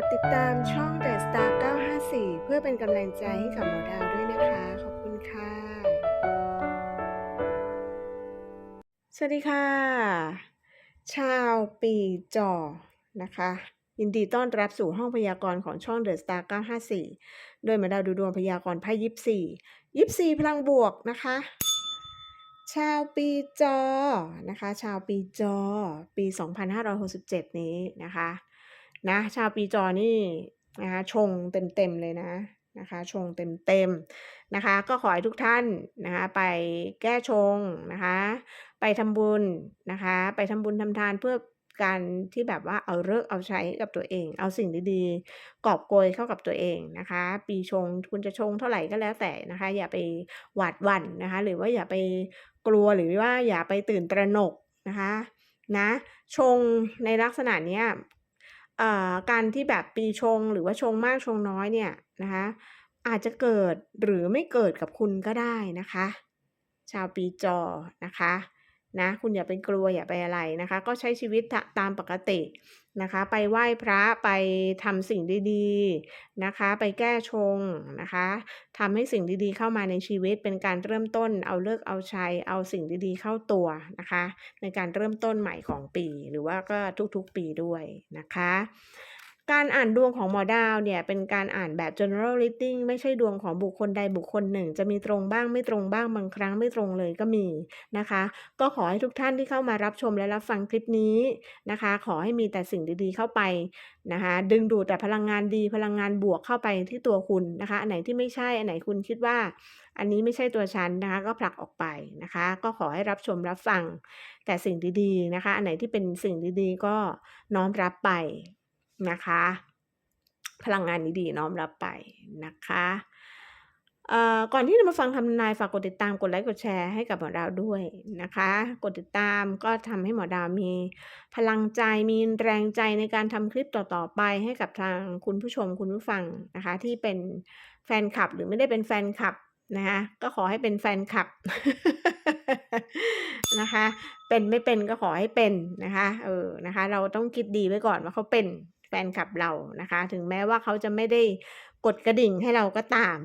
ดติดตามช่อง The Star 954 เพื่อเป็นกำลังใจให้กับหมอดาวด้วยนะคะ ขอบคุณค่ะ สวัสดีค่ะ ชาวปีจอนะคะ ยินดีต้อนรับสู่ห้องพยากรณ์ของช่อง The Star 954 โดยหมอดาวดูดวงพยากรณ์ไพ่ยิปซียิปซีพลังบวกนะคะชาวปีจอนะคะ ชาวปีจอ ปี 2567 นี้นะคะ นะชาวปีจอนี่นะคะชงเต็มๆเลยนะนะคะชงเต็มๆนะคะ ก็ขอให้ทุกท่านนะคะไปแก้ชงนะคะ ไปทำบุญนะคะ ไปทำบุญทำทานเพื่อการที่แบบว่าเอาเลิกเอาใช้กับตัวเอง เอาสิ่งดีๆ กอบโกยเข้ากับตัวเองนะคะ ปีชงคุณจะชงเท่าไหร่ก็แล้วแต่นะคะ อย่าไปหวาดหวั่นนะคะ หรือว่าอย่าไปกลัวหรือว่าอย่าไปตื่นตระหนกนะคะนะชงในลักษณะเนี้ย การที่แบบปีชงหรือว่าชงมากชงน้อยเนี่ยนะคะอาจจะเกิดหรือไม่เกิดกับคุณก็ได้นะคะ ชาวปีจอนะคะ นะคุณอย่าไปกลัวอย่าไปอะไรนะคะ ก็ใช้ชีวิตตามปกตินะคะ ไปไหว้พระไปทำสิ่งดีๆนะคะ ไปแก้ชงนะคะทำให้สิ่งดีๆเข้ามาในชีวิตเป็นการเริ่มต้นเอาเลิกเอาชัยเอาสิ่งดีๆเข้าตัวนะคะ ในการเริ่มต้นใหม่ของปี หรือว่าก็ทุกๆปีด้วยนะคะ การอ่านดวงของหมอดาวเนี่ยเป็นการอ่านแบบ general reading ไม่ใช่ดวงของบุคคลใดบุคคลหนึ่ง จะมีตรงบ้างไม่ตรงบ้างบางครั้งไม่ตรงเลยก็มีนะคะ ก็ขอให้ทุกท่านที่เข้ามารับชมและรับฟังคลิปนี้นะคะ ขอให้มีแต่สิ่งดีๆเข้าไปนะคะ ดึงดูดแต่พลังงานดีพลังงานบวกเข้าไปที่ตัวคุณนะคะ อันไหนที่ไม่ใช่อันไหนคุณคิดว่า อันนี้ไม่ใช่ตัวฉันนะคะ ก็ผลักออกไปนะคะ ก็ขอให้รับชมรับฟังแต่สิ่งดีๆนะคะ อันไหนที่เป็นสิ่งดีๆ ก็น้อมรับไป นะคะ พลังงานดีๆน้อมรับไปนะคะก่อนที่จะมาฟังคำทำนายฝากกดติดตามกดไลค์กดแชร์ให้กับหมอดาวด้วยนะคะ กดติดตามก็ทำให้หมอดาวมีพลังใจมีแรงใจในการทำคลิปต่อๆไปให้กับทางคุณผู้ชมคุณผู้ฟังนะคะ ที่เป็นแฟนคลับหรือไม่ได้เป็นแฟนคลับนะคะก็ขอให้เป็นแฟนคลับนะคะ เป็นไม่เป็นก็ขอให้เป็นนะคะ เออนะคะ เราต้องคิดดีไว้ก่อนว่าเขาเป็น แฟนคลับเรานะคะ ถึงแม้ว่าเขาจะไม่ได้กดกระดิ่งให้เราก็ตาม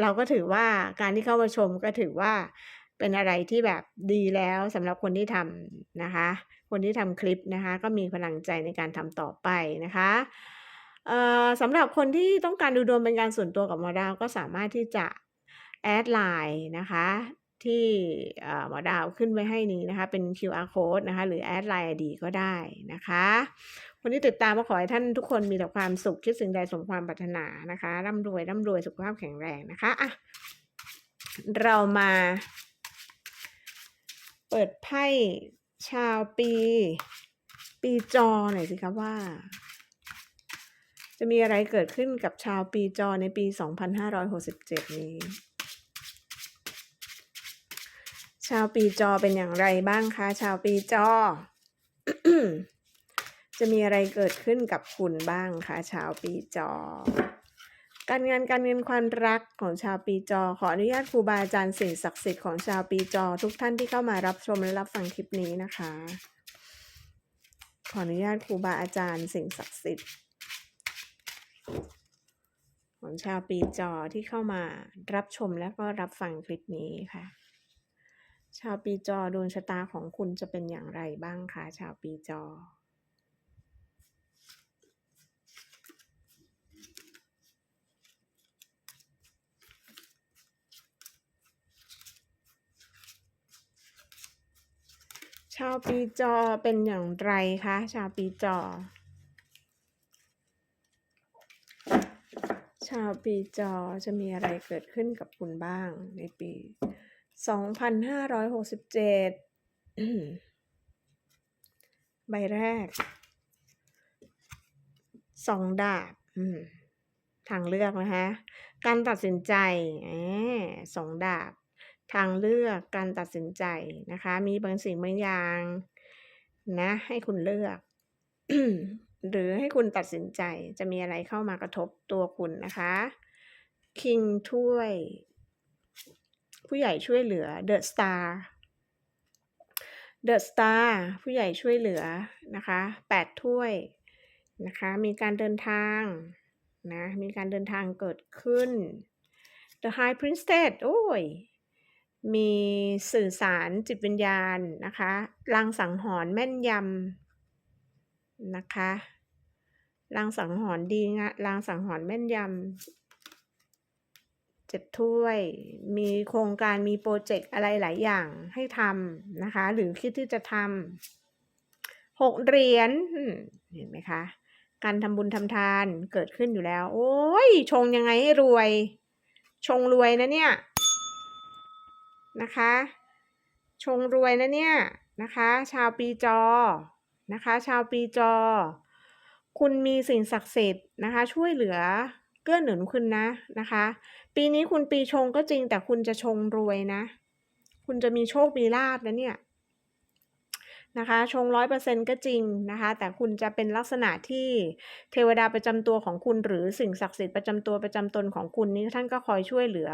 เราก็ถือว่าการที่เข้ามาชมก็ถือว่าเป็นอะไรที่แบบดีแล้วสำหรับคนที่ทำนะคะ คนที่ทำคลิปนะคะ ก็มีพลังใจในการทำต่อไปนะคะสำหรับคนที่ต้องการดูดวงเป็นการส่วนตัวกับหมอดาวก็สามารถที่จะแอดไลน์นะคะ ที่หมอดาวขึ้นไว้ให้นี้นะคะ เป็น QR Code นะคะ หรือแอดไลน์ดีก็ได้นะคะคนที่ติดตามก็ขอให้ท่านทุกคนมีแต่ความสุขคิดสิ่งใดสมความปรารถนานะคะร่ำรวยร่ำรวยสุขภาพแข็งแรงนะคะอะเรามา เปิดไพ่ชาวปี ปีจอหน่อยสิคะว่า จะมีอะไรเกิดขึ้นกับชาวปีจอในปี 2567 นี้ ชาวปีจอเป็นอย่างไรบ้างคะชาวปีจอ จะมีอะไรเกิดขึ้นกับคุณบ้างคะชาวปีจอ การงานการเงินความรักของชาวปีจอ ขออนุญาตครูบาอาจารย์สิ่งศักดิ์สิทธิ์ของชาวปีจอ ทุกท่านที่เข้ามารับชมและรับฟังคลิปนี้นะคะ ขออนุญาตครูบาอาจารย์สิ่งศักดิ์สิทธิ์ของชาวปีจอที่เข้ามารับชมและก็รับฟังคลิปนี้ค่ะ ชาวปีจอดวงชะตาของคุณจะเป็นอย่างไรบ้างคะชาวปีจอ ชาวปีจอเป็นอย่างไรคะชาวปีจอ ชาวปีจอจะมีอะไรเกิดขึ้นกับคุณบ้างในปี 2567ใบแรก สองดาบทางเลือกนะคะ การตัดสินใจแหมสองดาบ ทางเลือกการตัดสินใจนะคะ มีบางสิ่งบางอย่าง นะ ให้คุณเลือก หรือให้คุณตัดสินใจจะมีอะไรเข้ามากระทบตัวคุณนะคะ คิงถ้วย ผู้ใหญ่ช่วยเหลือเดอะสตาร์เดอะสตาร์ผู้ใหญ่ช่วยเหลือนะคะแปดถ้วยนะคะมีการเดินทางนะมีการเดินทางเกิดขึ้น The High Priestess โอ้ยมีสื่อสารจิตวิญญาณนะคะลางสังหรณ์แม่นยำนะคะลางสังหรณ์ดีงะลางสังหรณ์แม่นยำ เจ็ดถ้วย มีโครงการมีโปรเจกต์อะไรหลายอย่างให้ทำนะคะ หรือคิดที่จะทำหกเหรียญเห็นไหมคะ การทำบุญทำทานเกิดขึ้นอยู่แล้ว โอ้ยชงยังไงให้รวย ชงรวยนะเนี่ยนะคะ ชงรวยนะเนี่ยนะคะ ชาวปีจอนะคะ ชาวปีจอ คุณมีสิ่งศักดิ์สิทธิ์นะคะ ช่วยเหลือเกื้อหนุนคุณนะนะคะ ปีนี้คุณปีชงก็จริงแต่คุณจะชงรวยนะ คุณจะมีโชคมีลาภนะเนี่ยนะคะชงร้อยเปอร์เซ็นก็จริงนะคะ แต่คุณจะเป็นลักษณะที่เทวดาประจำตัวของคุณ หรือสิ่งศักดิ์สิทธิ์ประจำตัวประจำตนของคุณนี้ท่านก็คอยช่วยเหลือ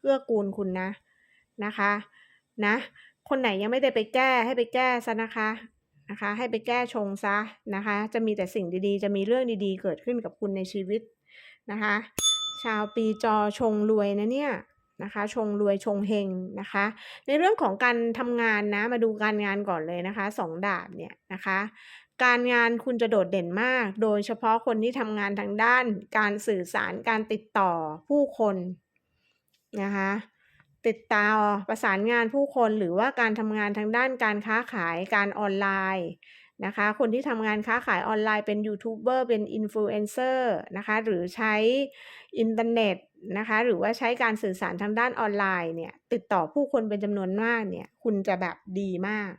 เกื้อกูลคุณนะนะคะนะ คนไหนยังไม่ได้ไปแก้ให้ไปแก้ซะนะคะนะคะ ให้ไปแก้ชงซะนะคะ จะมีแต่สิ่งดีๆ จะมีเรื่องดีๆ เกิดขึ้นกับคุณในชีวิตนะคะ ชาวปีจอชงรวยนะเนี่ยนะคะชงรวยชงเฮงนะคะ ในเรื่องของการทำงานนะมาดูการงานก่อนเลยนะคะสองดาบเนี่ยนะคะ การงานคุณจะโดดเด่นมาก โดยเฉพาะคนที่ทำงานทางด้าน การสื่อสารการติดต่อผู้คนนะคะติดต่อประสานงานผู้คนหรือว่าการทำงานทางด้านการค้าขายการออนไลน์ นะคะ คนที่ทำงานค้าขายออนไลน์เป็นยูทูบเบอร์เป็นอินฟลูเอนเซอร์นะคะ หรือใช้อินเทอร์เน็ตนะคะ หรือว่าใช้การสื่อสารทางด้านออนไลน์เนี่ย ติดต่อผู้คนเป็นจำนวนมากเนี่ย คุณจะแบบดีมาก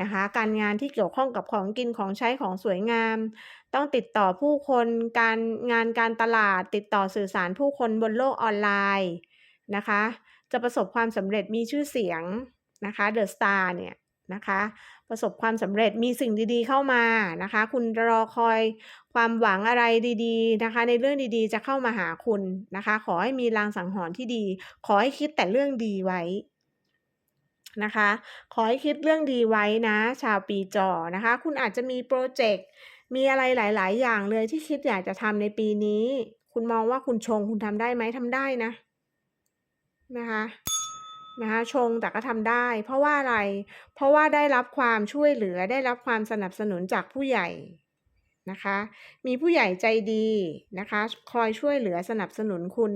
นะคะ การงานที่เกี่ยวข้องกับของกินของใช้ของสวยงาม ต้องติดต่อผู้คน การงานการตลาด ติดต่อสื่อสารผู้คนบนโลกออนไลน์นะคะ จะประสบความสำเร็จมีชื่อเสียงนะคะเดอะสตาร์เนี่ยนะคะ ประสบความสำเร็จมีสิ่งดีๆเข้ามานะคะ คุณรอคอยความหวังอะไรดีๆนะคะ ในเรื่องดีๆจะเข้ามาหาคุณนะคะ ขอให้มีลางสังหรณ์ที่ดี ขอให้คิดแต่เรื่องดีไว้นะคะ ขอให้คิดเรื่องดีไว้นะ ชาวปีจอนะคะ คุณอาจจะมีโปรเจกต์มีอะไรหลาย ๆ อย่างเลยที่คิดอยากจะทำในปีนี้ คุณมองว่าคุณชงคุณทำได้ไหมทำได้นะนะคะ นะคะชงแต่ก็ทำได้ เพราะว่าอะไร เพราะว่าได้รับความช่วยเหลือได้รับความสนับสนุนจากผู้ใหญ่นะคะ มีผู้ใหญ่ใจดีนะคะ คอยช่วยเหลือสนับสนุนคุณ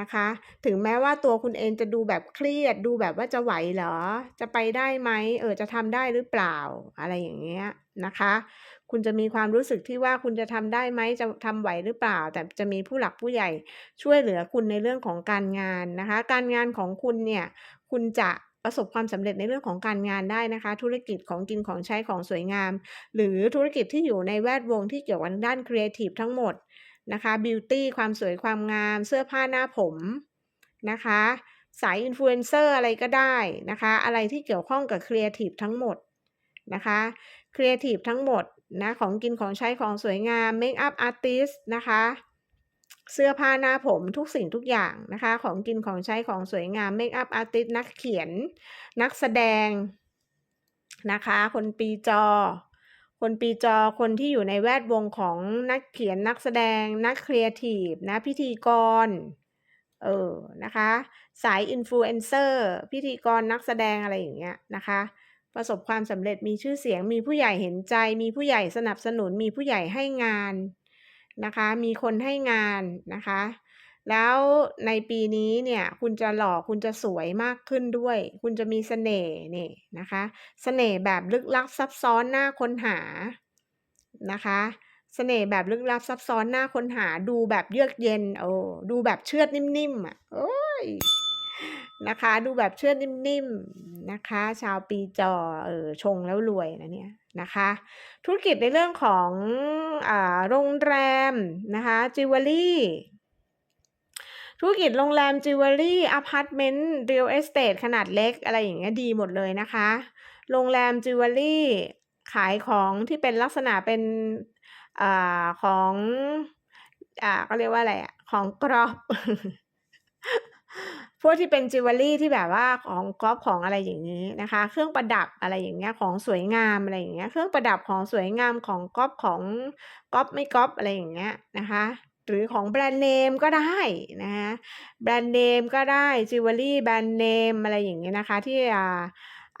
นะคะ ถึงแม้ว่าตัวคุณเองจะดูแบบเครียด ดูแบบว่าจะไหวเหรอ จะไปได้ไหมเออจะทำได้หรือเปล่าอะไรอย่างเงี้ยนะคะ คุณจะมีความรู้สึกที่ว่าคุณจะทำได้ไหมจะทำไหวหรือเปล่า แต่จะมีผู้หลักผู้ใหญ่ช่วยเหลือคุณในเรื่องของการงานนะคะ การงานของคุณเนี่ยคุณจะประสบความสำเร็จในเรื่องของการงานได้นะคะ ธุรกิจของกินของใช้ของสวยงาม หรือธุรกิจที่อยู่ในแวดวงที่เกี่ยวกับด้านครีเอทีฟทั้งหมดนะคะบิวตี้ความสวยความงาม เสื้อผ้าหน้าผมนะคะ สายอินฟลูเอนเซอร์อะไรก็ได้นะคะ อะไรที่เกี่ยวข้องกับครีเอทีฟทั้งหมดนะคะครีเอทีฟทั้งหมด นะของกินของใช้ของสวยงามเมคอัพอาร์ติสนะคะ เสื้อผ้าหน้าผมทุกสิ่งทุกอย่างนะคะ ของกินของใช้ของสวยงามเมคอัพอาร์ติสนักเขียน นักแสดงนะคะ คนปีจอ คนปีจอคนที่อยู่ในแวดวงของนักเขียนนักแสดง นักครีเอทีฟนะพิธีกรเออนะคะ สายอินฟลูเอนเซอร์พิธีกรนักแสดงอะไรอย่างเงี้ยนะคะ ประสบความสำเร็จมีชื่อเสียง มีผู้ใหญ่เห็นใจ มีผู้ใหญ่สนับสนุน มีผู้ใหญ่ให้งานนะคะ มีคนให้งานนะคะ แล้วในปีนี้เนี่ยคุณจะหล่อคุณจะสวยมากขึ้นด้วย คุณจะมีเสน่ห์นี่นะคะเสน่ห์แบบลึกลับซับซ้อนหน่าค้นหานะคะเสน่ห์แบบลึกลับซับซ้อนหน่าค้นหาดูแบบเยือกเย็นโอ้ดูแบบเชือดนิ่มๆอะโอ้ย นะคะ ดูแบบเชื่อนิ่มๆนะคะ ชาวปีจอเออชงแล้วรวยนะเนี่ยนะคะ ธุรกิจในเรื่องของอโรงแรมนะคะจิวเวลรี่ธุรกิจโรงแรมจิวเวลรี่อพาร์ตเมนต์เรียลเอสเตทขนาดเล็กอะไรอย่างเงี้ยดีหมดเลยนะคะ โรงแรมจิวเวลรี่ขายของที่เป็นลักษณะเป็นอของอ่าก็เรียกว่าอะไรอะ ของกรอบ วกที่เป็นจิวเวลรี่ที่แบบว่าของก๊อปของอะไรอย่างนี้นะคะ เครื่องประดับอะไรอย่างเงี้ยของสวยงามอะไรอย่างเงี้ย เครื่องประดับของสวยงามของก๊อปของก๊อปไม่ก๊อปอะไรอย่างเงี้ยนะคะหรือของแบรนด์เนมก็ได้นะคะแบรนด์เนมก็ได้จิวเวลรี่แบรนด์เนมอะไรอย่างเงี้ยนะคะ ที่อ่า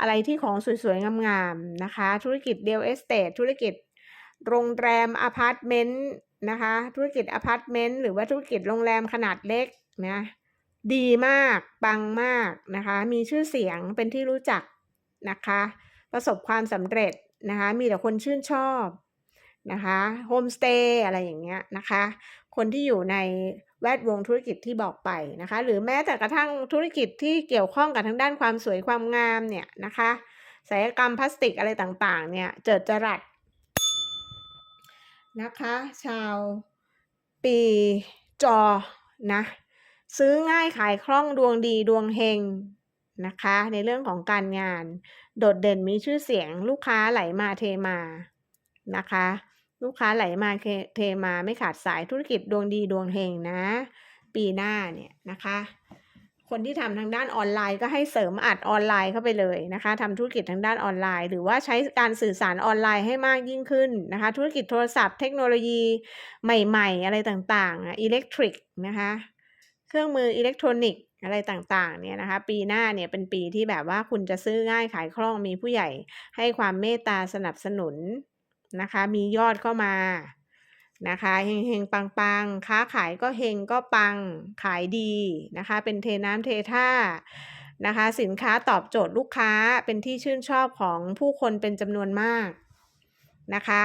อะไรที่ของสวยๆงามๆนะคะ ธุรกิจเดลเอสเตทธุรกิจโรงแรมอพาร์ตเมนต์นะคะ ธุรกิจอพาร์ตเมนต์หรือว่าธุรกิจโรงแรมขนาดเล็กนะ ดีมากปังมากนะคะ มีชื่อเสียงเป็นที่รู้จักนะคะ ประสบความสำเร็จนะคะ มีแต่คนชื่นชอบนะคะโฮมสเตย์อะไรอย่างเงี้ยนะคะ คนที่อยู่ในแวดวงธุรกิจที่บอกไปนะคะ หรือแม้แต่กระทั่งธุรกิจที่เกี่ยวข้องกับทางด้านความสวยความงามเนี่ยนะคะศัลยกรรมพลาสติกอะไรต่างๆ เนี่ยเจิดจรัสนะคะ ชาวปีจอนะ ซื้อง่ายขายคล่องดวงดีดวงเฮงนะคะ ในเรื่องของการงาน โดดเด่นมีชื่อเสียง ลูกค้าไหลมาเทมานะคะ ลูกค้าไหลมาเทมาไม่ขาดสายธุรกิจดวงดีดวงเฮงนะ ปีหน้าเนี่ยนะคะ คนที่ทำทางด้านออนไลน์ก็ให้เสริมอัดออนไลน์เข้าไปเลยนะคะทำธุรกิจทางด้านออนไลน์ หรือว่าใช้การสื่อสารออนไลน์ให้มากยิ่งขึ้นนะคะ ธุรกิจโทรศัพท์ เทคโนโลยีใหม่ ๆ อะไรต่างๆอิเล็กทริกนะคะ เครื่องมืออิเล็กทรอนิกส์อะไรต่างๆเนี่ยนะคะ ปีหน้าเนี่ยเป็นปีที่แบบว่าคุณจะซื้อง่ายขายคล่องมีผู้ใหญ่ ให้ความเมตตาสนับสนุนนะคะ มียอดเข้ามานะคะเฮงเฮงปังปังค้าขายก็เฮงก็ปังขายดีนะคะ เป็นเทน้ำเทท่านะคะ สินค้าตอบโจทย์ลูกค้าเป็นที่ชื่นชอบของผู้คนเป็นจำนวนมากนะคะ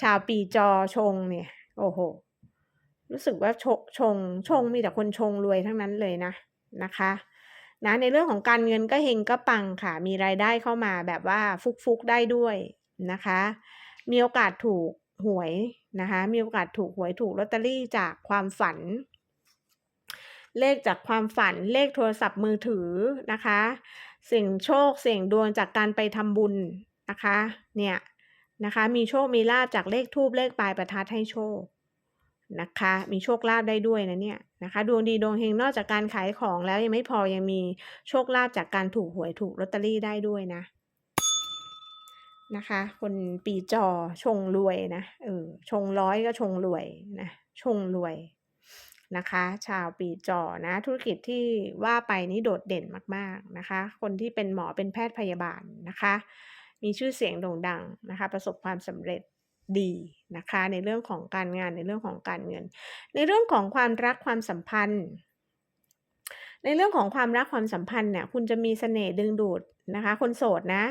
ชาวปีจอชงเนี่ย โอ้โห รู้สึกว่าชชงชงมีแต่คนชงรวยทั้งนั้นเลยนะนะคะนะในเรื่องของการเงินก็เฮงก็ปังค่ะ มีรายได้เข้ามาแบบว่าฟุกๆได้ด้วยนะคะ มีโอกาสถูกหวยนะคะ มีโอกาสถูกหวยถูกลอตเตอรี่จากความฝัน เลขจากความฝันเลขโทรศัพท์มือถือนะคะ เสี่ยงโชคเสี่ยงดวงจากการไปทำบุญนะคะ เนี่ยนะคะ มีโชคมีลาบจากเลขทูบเลขปลายประทัดให้โชค นะคะ มีโชคลาภได้ด้วยนะเนี่ยนะคะดวงดีดวงเฮงนอกจากการขายของแล้วยังไม่พอยังมีโชคลาภจากการถูกหวยถูกลอตเตอรี่ได้ด้วยนะนะคะ คนปีจอชงรวยนะเออชงร้อยก็ชงรวยนะชงรวยนะคะ ชาวปีจอนะ ธุรกิจที่ว่าไปนี้โดดเด่นมากๆนะคะ คนที่เป็นหมอเป็นแพทย์พยาบาลนะคะ มีชื่อเสียงโด่งดังนะคะ ประสบความสำเร็จ ดีนะคะในเรื่องของการงานในเรื่องของการเงิน ในเรื่องของความรักความสัมพันธ์ ในเรื่องของความรักความสัมพันธ์เนี่ยคุณจะมีเสน่ห์ดึงดูดนะคะ คนโสดนะ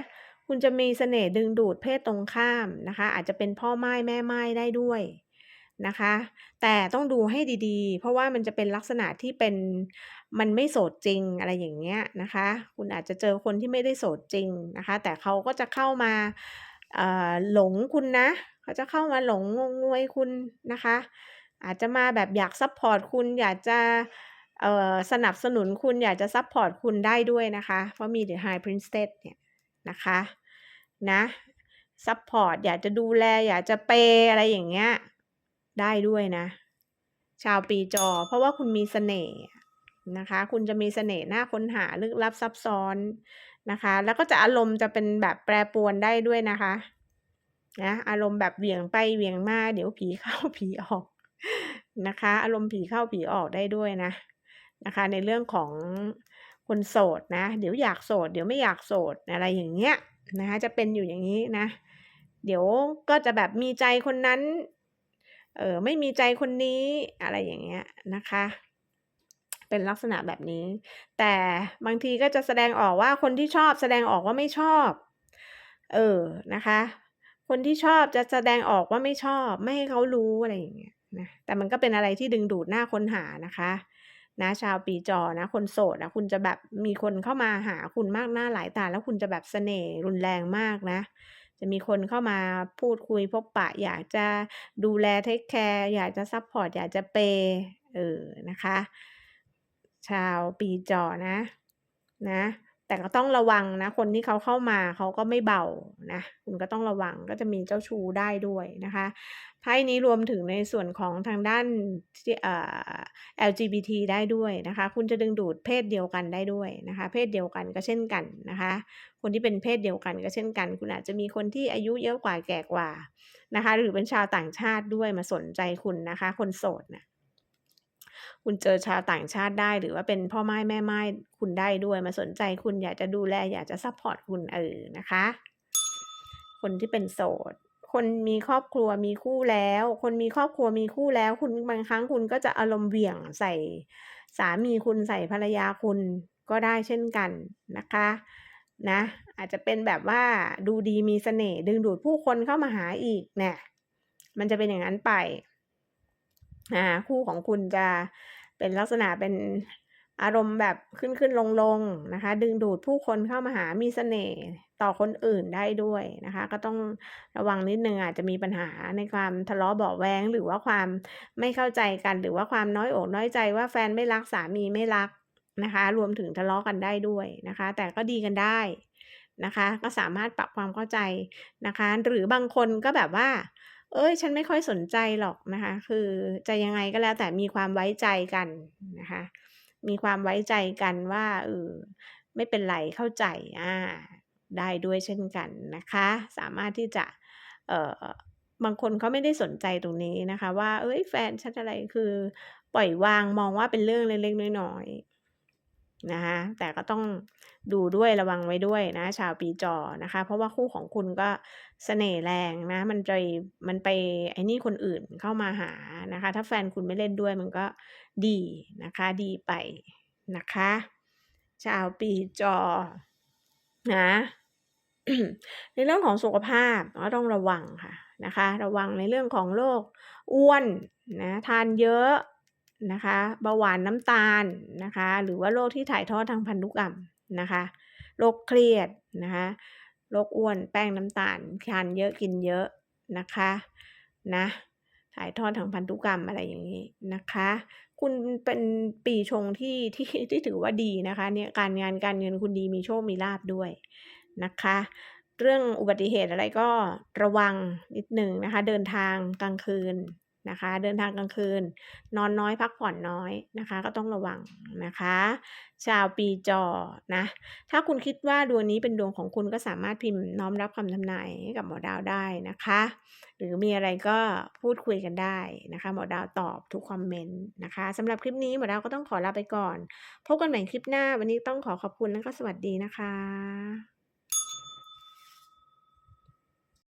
คุณจะมีเสน่ห์ดึงดูดเพศตรงข้ามนะคะ อาจจะเป็นพ่อไม้แม่ไม้ได้ด้วยนะคะ แต่ต้องดูให้ดีๆ เพราะว่ามันจะเป็นลักษณะที่เป็นมันไม่โสดจริงอะไรอย่างเงี้ยนะคะ คุณอาจจะเจอคนที่ไม่ได้โสดจริงนะคะ แต่เขาก็จะเข้ามาหลงคุณนะ เขาจะเข้ามาหลงงงวยคุณนะคะ อาจจะมาแบบอยากซัพพอร์ตคุณ อยากจะสนับสนุนคุณอยากจะซัพพอร์ตคุณได้ด้วยนะคะ เพราะมี The High Princess เนี่ยนะคะนะซัพพอร์ตอยากจะดูแล อยากจะเปอะไรอย่างเงี้ยได้ด้วยนะ ชาวปีจอ เพราะว่าคุณมีเสน่ห์นะคะ คุณจะมีเสน่ห์หน่าค้นหาลึกลับซับซ้อนนะคะ แล้วก็จะอารมณ์จะเป็นแบบแปรปรวนได้ด้วยนะคะ นะอารมณ์แบบเหวี่ยงไปเหวี่ยงมาเดี๋ยวผีเข้าผีออกนะคะ อารมณ์ผีเข้าผีออกได้ด้วยนะนะคะ ในเรื่องของคนโสดนะ เดี๋ยวอยากโสด เดี๋ยวไม่อยากโสดอะไรอย่างเงี้ยนะคะจะเป็นอยู่อย่างนี้นะ เดี๋ยวก็จะแบบมีใจคนนั้นเออไม่มีใจคนนี้อะไรอย่างเงี้ยนะคะ เป็นลักษณะแบบนี้ แต่บางทีก็จะแสดงออกว่าคนที่ชอบแสดงออกว่าไม่ชอบ เออนะคะ คนที่ชอบจะแสดงออกว่าไม่ชอบ ไม่ให้เขารู้อะไรอย่างเงี้ยนะแต่มันก็เป็นอะไรที่ดึงดูดหน้าค้นหานะคะนะชาวปีจอนะ คนโสดนะคุณจะแบบมีคนเข้ามาหาคุณมากหน้าหลายตา แล้วคุณจะแบบเสน่ห์รุนแรงมากนะ จะมีคนเข้ามาพูดคุยพบปะ อยากจะดูแลเทคแคร์อยากจะซัพพอร์ตอยากจะเปเออนะคะ ชาวปีจอนะนะ แต่ก็ต้องระวังนะ คนที่เขาเข้ามาเขาก็ไม่เบานะ คุณก็ต้องระวังก็จะมีเจ้าชู้ได้ด้วยนะคะไพ่นี้รวมถึงในส่วนของทางด้านเอ่อ LGBT ได้ด้วยนะคะ คุณจะดึงดูดเพศเดียวกันได้ด้วยนะคะ เพศเดียวกันก็เช่นกันนะคะ คนที่เป็นเพศเดียวกันก็เช่นกัน คุณอาจจะมีคนที่อายุเยอะกว่าแก่กว่านะคะ หรือเป็นชาวต่างชาติด้วยมาสนใจคุณนะคะ คนโสดนะ คุณเจอชาวต่างชาติได้ หรือว่าเป็นพ่อไม่แม่ไม่คุณได้ด้วยมาสนใจคุณอยากจะดูแล อยากจะซัปพอร์ตคุณเออนะคะ คนที่เป็นโสด คนมีครอบครัวมีคู่แล้ว คนมีครอบครัวมีคู่แล้ว คุณบางครั้งคุณก็จะอารมณ์เหวี่ยงใส่สามีคุณใส่ภรรยาคุณก็ได้เช่นกันนะคะนะอาจจะเป็นแบบว่าดูดีมีเสน่ห์ดึงดูดผู้คนเข้ามาหาอีกเนี่ยมันจะเป็นอย่างนั้นไป อ่าคู่ของคุณจะเป็นลักษณะเป็นอารมณ์แบบขึ้นๆลงๆนะคะ ดึงดูดผู้คนเข้ามาหามีเสน่ห์ต่อคนอื่นได้ด้วยนะคะ ก็ต้องระวังนิดนึงอาจจะมีปัญหาในความทะเลาะเบาแวงหรือว่าความไม่เข้าใจกัน หรือว่าความน้อยอกน้อยใจว่าแฟนไม่รักสามีไม่รักนะคะ รวมถึงทะเลาะกันได้ด้วยนะคะ แต่ก็ดีกันได้นะคะ ก็สามารถปรับความเข้าใจนะคะ หรือบางคนก็แบบว่า เอ๊ยฉันไม่ค่อยสนใจหรอกนะคะ คือจะยังไงก็แล้วแต่มีความไว้ใจกันนะคะ มีความไว้ใจกันว่าเออไม่เป็นไรเข้าใจอาได้ด้วยเช่นกันนะคะ สามารถที่จะเอ่อบางคนเขาไม่ได้สนใจตรงนี้นะคะ ว่า เอ๊ยแฟนฉันอะไรคือปล่อยวางมองว่าเป็นเรื่องเล็กๆน้อย นะคะแต่ก็ต้องดูด้วยระวังไว้ด้วยนะ ชาวปีจอนะคะ เพราะว่าคู่ของคุณก็เสน่ห์แรงนะ มันไปมันไปไอ้นี่คนอื่นเข้ามาหานะคะ ถ้าแฟนคุณไม่เล่นด้วยมันก็ดีนะคะ ดีไปนะคะ ชาวปีจอนะในเรื่องของสุขภาพก็ต้องระวังค่ะนะคะ ระวังในเรื่องของโรคอ้วนนะทานเยอะ นะคะเบาหวานน้ำตาลนะคะ หรือว่าโรคที่ถ่ายทอดทางพันธุกรรมนะคะโรคเครียดนะคะโรคอ้วนแป้งน้ำตาลทานเยอะกินเยอะนะคะนะถ่ายทอดทางพันธุกรรมอะไรอย่างงี้นะคะ คุณเป็นปีชงที่ที่ที่ถือว่าดีนะคะเนี่ยการงานการเงินคุณดีมีโชคมีลาภด้วยนะคะ เรื่องอุบัติเหตุอะไรก็ระวังนิดหนึ่งนะคะ เดินทางกลางคืน นะคะ เดินทางกลางคืน นอนน้อยพักผ่อนน้อยนะคะ ก็ต้องระวังนะคะ ชาวปีจอนะ ถ้าคุณคิดว่าดวงนี้เป็นดวงของคุณก็สามารถพิมพ์น้อมรับคำทำนายให้กับหมอดาวได้นะคะ หรือมีอะไรก็พูดคุยกันได้นะคะ หมอดาวตอบทุกคอมเมนต์นะคะสำหรับคลิปนี้หมอดาวก็ต้องขอลาไปก่อน พบกันใหม่คลิปหน้า วันนี้ต้องขอขอบคุณและก็สวัสดีนะคะ